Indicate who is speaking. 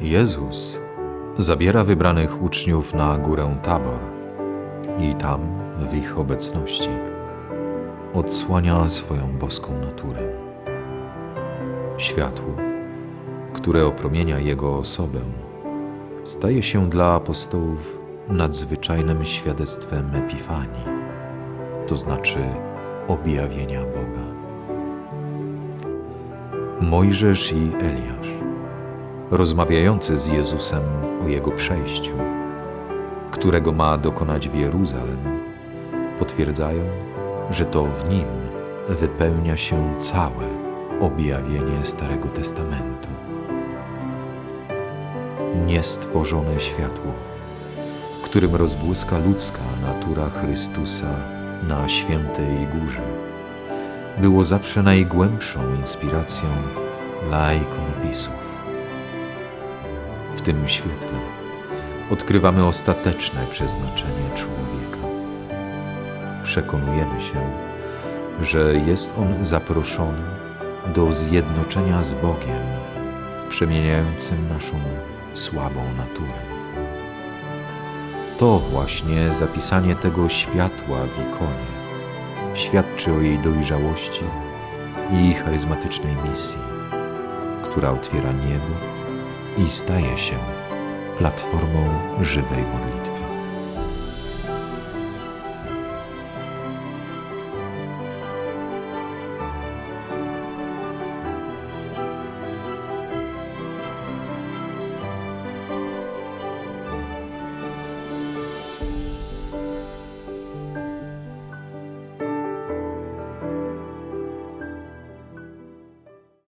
Speaker 1: Jezus zabiera wybranych uczniów na górę Tabor i tam, w ich obecności, odsłania swoją boską naturę. Światło, które opromienia Jego osobę, staje się dla apostołów nadzwyczajnym świadectwem Epifanii, to znaczy objawienia Boga. Mojżesz i Eliasz, rozmawiający z Jezusem o Jego przejściu, którego ma dokonać w Jeruzalem, potwierdzają, że to w Nim wypełnia się całe objawienie Starego Testamentu. Niestworzone światło, którym rozbłyska ludzka natura Chrystusa na świętej górze, było zawsze najgłębszą inspiracją dla ikonopisów. W tym świetle odkrywamy ostateczne przeznaczenie człowieka. Przekonujemy się, że jest on zaproszony do zjednoczenia z Bogiem, przemieniającym naszą słabą naturę. To właśnie zapisanie tego światła w ikonie świadczy o jej dojrzałości i charyzmatycznej misji, która otwiera niebo i staje się platformą żywej modlitwy.